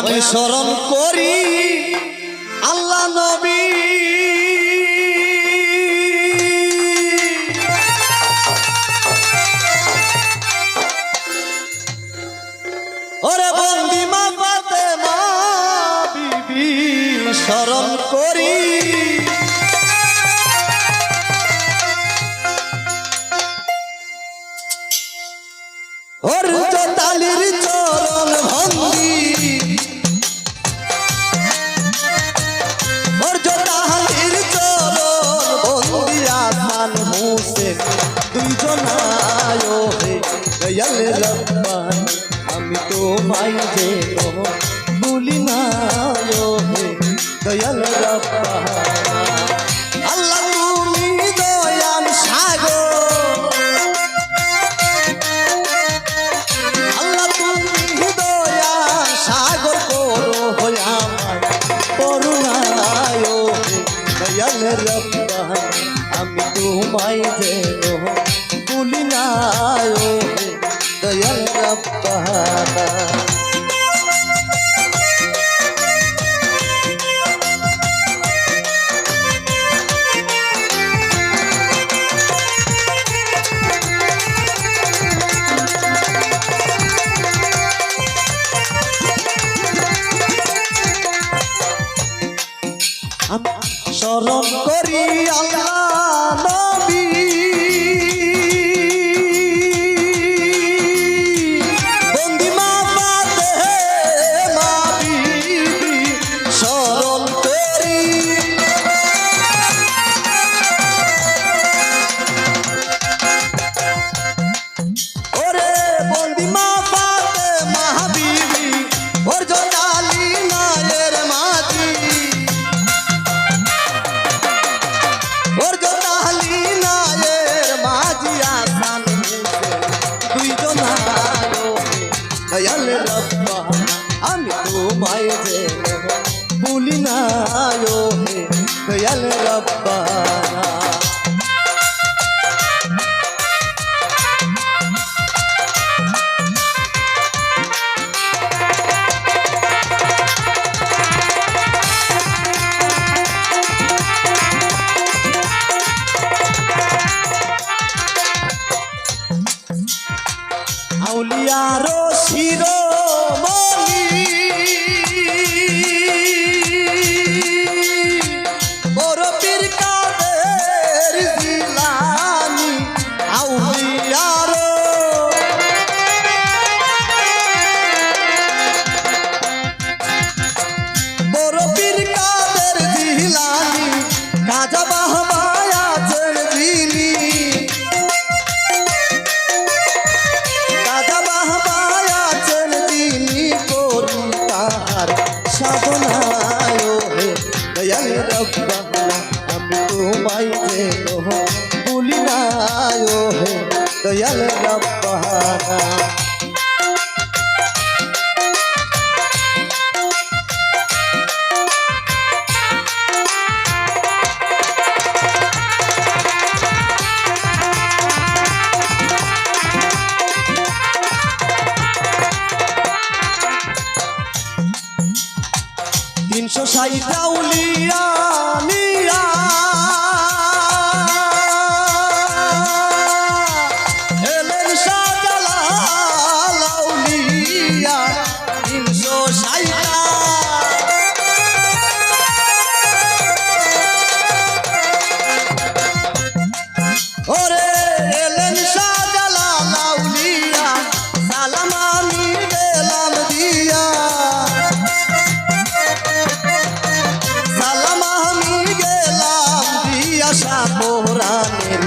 আমি স্মরণ করি আল্লাহ নবী। আমি তো মাই যে বলি না হে, দয়াল আল্লাহ তুমি দয়াল সাগর। আল্লাহ তুমি দয়াল তোমায় আমি স্মরণ করি আল্লাহ দয়াল রব্বা আমি তোমায় যে ভুলি না হে দয়াল রব্বা বড় পীর Radha ওরে এলেন শাহজালাল আউলিয়া, সালাম আমি গেলাম দিয়া। সালাম আমি গেলাম দিয়া সাপরানের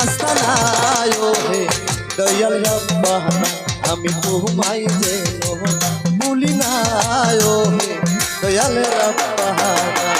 আস্তানায় হে দয়াল রব্বানা আমি তোমায় যেন ভুলি না হে দয়াল রব্বানা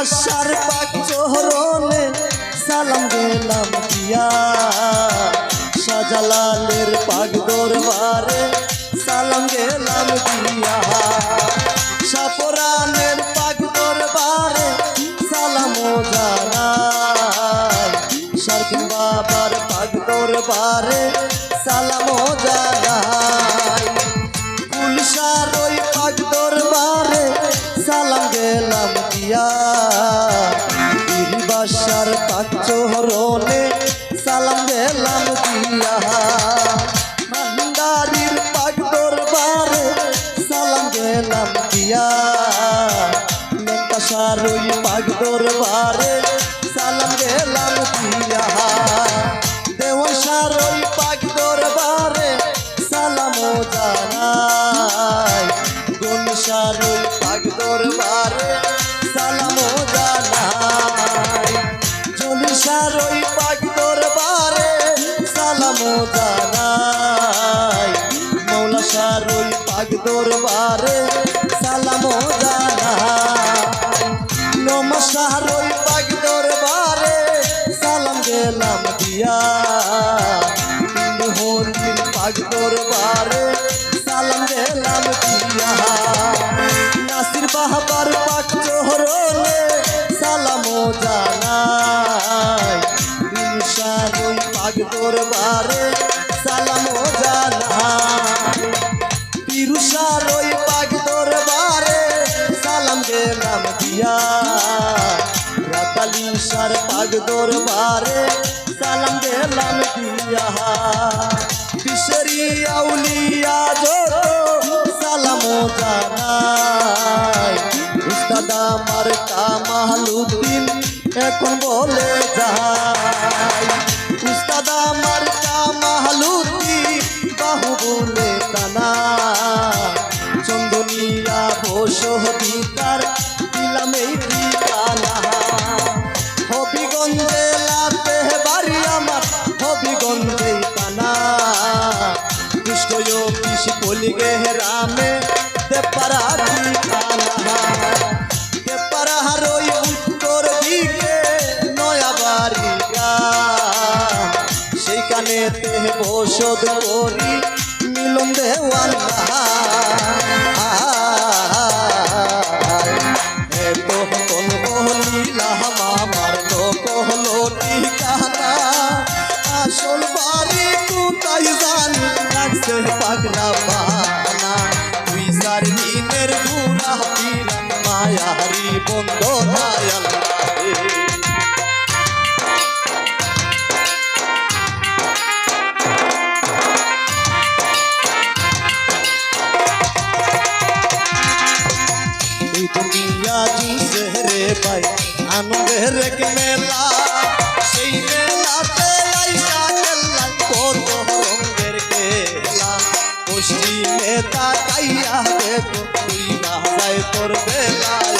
বাসার পাক চহরনে সালাম গেলাম দিয়া। শাহজালালের পাক দরবারে সালাম গেলাম দিয়া। সাপরানের পাক দরবারে সালাম জানাই। শারকিন বাবার পাক দরবারে সালাম জানাই। গুলশার ওই পাক দরবারে গেলাম দিয়া। বাসার পাক চহরনে সালাম গেলাম দিয়া। ভান্ডারির পাক দরবারে সালাম গেলাম দিয়া। মেকাশার ওই পাক দরবারে সালাম গেলাম দিয়া। দেওয়াশার ওই পাক সালাম জানাই। গনশার ওই পাক দরবারে দরবারে সালাম জানাই। নমস্কার ওই পাক দরবারে সালাম গেলাম। দরবারে সালাম দিলাম দিয়া। কিশোরী আউলিয়া যত সালাম জানাই। উস্তাদ আমার কামালুদ্দিন এখন বলে যাই উস্তাদ আমার সেইখানে তে বসত করি মিলন দেওয়ান দুনিয়া জিসে রে ভাই আনন্দের এক মেলা, সেই মেলাতে আইসা খেললাম কত রঙের খেলা। পশ্চিমে দেখো তুই তোর বেলায়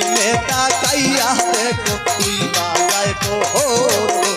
পশ্চিমে তাকাইয়া দেখো তুই বাজায় তোর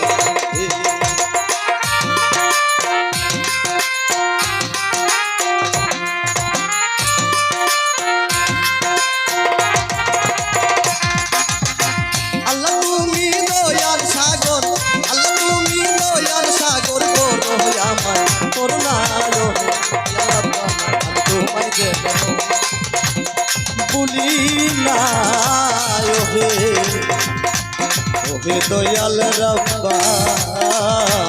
ওহে দয়াল রব্বা।